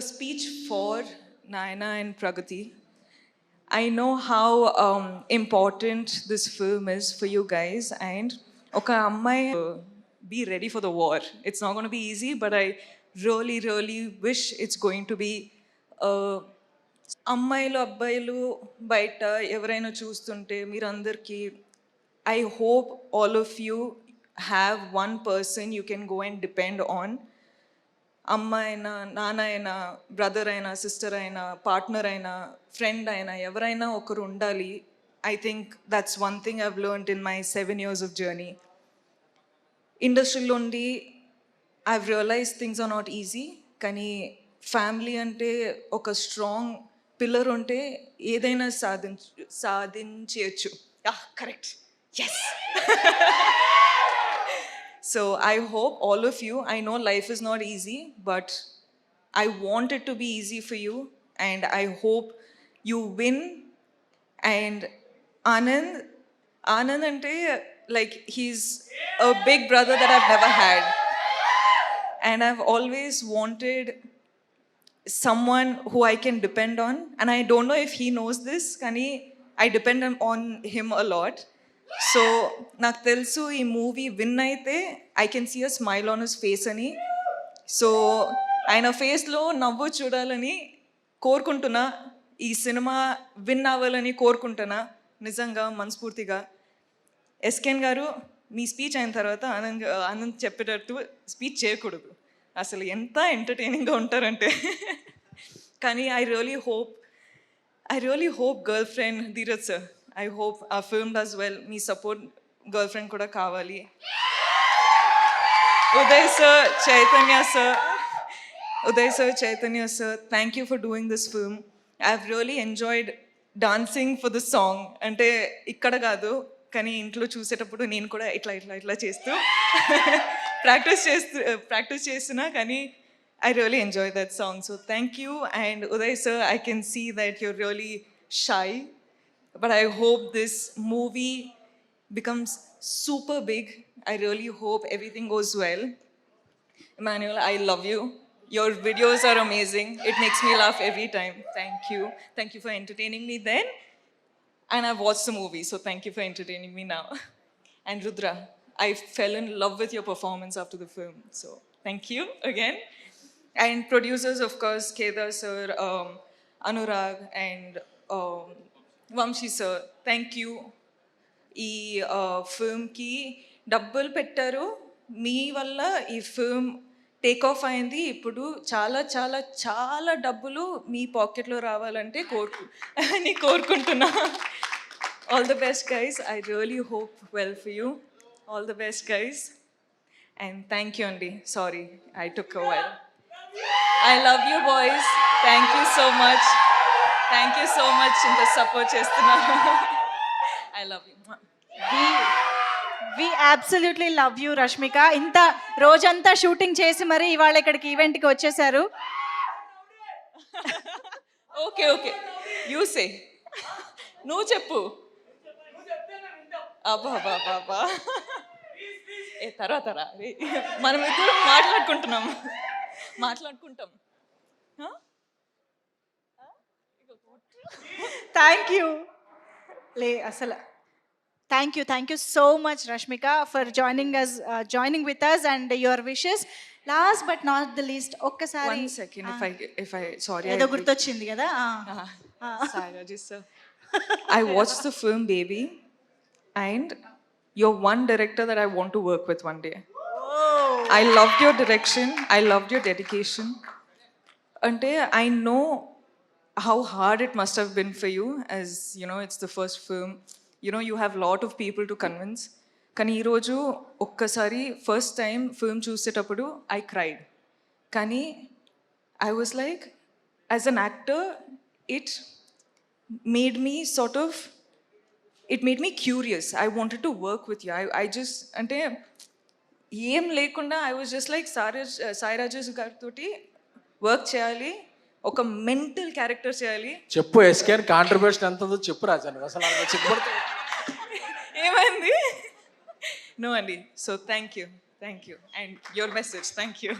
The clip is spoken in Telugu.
speech for Naina and Pragati. I know how um, important this film is for you guys, and okay, Ammai, uh, be ready for the war. It's not going to be easy, but I really, really wish it's going to be. Uh, అమ్మాయిలు అబ్బాయిలు బయట ఎవరైనా చూస్తుంటే మీరందరికీ I hope all of you have one person you can go and depend on అమ్మ అయినా నాన్న అయినా బ్రదర్ అయినా సిస్టర్ అయినా పార్ట్నర్ అయినా ఫ్రెండ్ అయినా ఎవరైనా ఒకరు ఉండాలి I think that's one thing I've learn in my seven years of journey. ఇండస్ట్రీలో ఉండి I've realise things are not easy కానీ ఫ్యామిలీ అంటే ఒక స్ట్రాంగ్ పిల్లర్ ఉంటే ఏదైనా సాధించ సాధించవచ్చు correct. Yes So I hope all of you, I know life is not easy, but I want it to be easy for you. And I hope you win. And Anand, Anand Ante, like he's a big brother that I've never had. And I've always wanted someone who I can depend on. And I don't know if he knows this, Kani. I depend on him a lot. So నాకు తెలుసు ఈ మూవీ విన్ అయితే I can see a smile on his face అని. సో ఆయన ఫేస్లో నవ్వు చూడాలని కోరుకుంటున్నా. ఈ సినిమా విన్ అవ్వాలని కోరుకుంటున్నా. నిజంగా మనస్ఫూర్తిగా. ఎస్కెన్ గారు మీ స్పీచ్ అయిన తర్వాత ఆనంద్ ఆనంద్ చెప్పేటట్టు స్పీచ్ చేయకూడదు. అసలు ఎంత ఎంటర్టైనింగ్గా ఉంటారంటే. కానీ I really hope I really hope girlfriend Dheeraj sir I hope a film does well me support girl friend కూడా కావాలి. Uday sir Chaitanya sir Uday sir Chaitanya sir thank you for doing this film I have really enjoyed dancing for this song అంటే ఇక్కడ కాదు కానీ ఇంట్లో చూసేటప్పుడు నేను కూడా ఇట్లా ఇట్లా ఇట్లా చేస్తూ ప్రాక్టీస్ చేస్తూ ప్రాక్టీస్ చేస్తున్నా కానీ I really enjoy that song so thank you and Uday sir I can see that you're really shy but I hope this movie becomes super big. I really hope everything goes well. Emmanuel, I love you. Your videos are amazing. It makes me laugh every time. Thank you. Thank you for entertaining me then. And I've watched the movie, so thank you for entertaining me now. And Rudra, I fell in love with your performance after the film. So thank you again. And producers, of course, Kedar sir, um, Anurag, and um, Vamshi sir thank you ఈ ఫిల్మ్కి డబ్బులు పెట్టారు. మీ వల్ల ఈ ఫిల్మ్ టేక్ ఆఫ్ అయింది. ఇప్పుడు చాలా చాలా చాలా డబ్బులు మీ పాకెట్లో రావాలంటే కోరుకు అని కోరుకుంటున్నా. All the best guys I really hope well for you all the best guys and thank you అండి sorry I took while I love you boys thank you so much thank you so much ఇంత సపోర్ట్ చేస్తున్నారు. I love you we absolutely love you Rashmika ఇంత రోజంతా షూటింగ్ చేసి మరి ఇవాళ ఇక్కడికి ఈవెంట్కి వచ్చేసారు. ఓకే ఓకే యూ సే నువ్వు చెప్పు. అబ్బా అబ్బా అబ్బా అబ్బా. ఏ తర్వాత రా. రే. మనం ఇద్దరం మాట్లాడుకుంటున్నాం. మాట్లాడుకుంటాం. థ్యాంక్ యూ లే అసలు thank you thank you so much Rashmika for joining us joining with us and your wishes last but not the least ఒక్కసారి One second, if I if I sorry. ఏదో I గుర్తొచ్చింది కదా ఆ. Ah, Saira, just sir. I watched the film Baby, and you're one director that I want to work with one day. I loved your direction. I loved your dedication. How hard it must have been for you as you know it's the first film you know you have lot of people to convince కానీ ఈరోజు ఒక్కసారి ఫస్ట్ టైం ఫిల్మ్ చూసేటప్పుడు ఐ క్రైడ్ కానీ I was like as an actor it made me sort of it made me curious I wanted to work with you I I just అంటే ఏం లేకుండా I was just like Sai Sairaju గారితో వర్క్ చేయాలి ఒక మెంటల్ క్యారెక్టర్ చేయాలి. చెప్పు ఎస్కేన్ కాంట్రిబ్యూషన్ ఎంత ఉందో చెప్పు రాజా నువ్వు అసలు చిక్కుపడితే ఏమైంది? నో అండి. So thank you thank you and your message thank you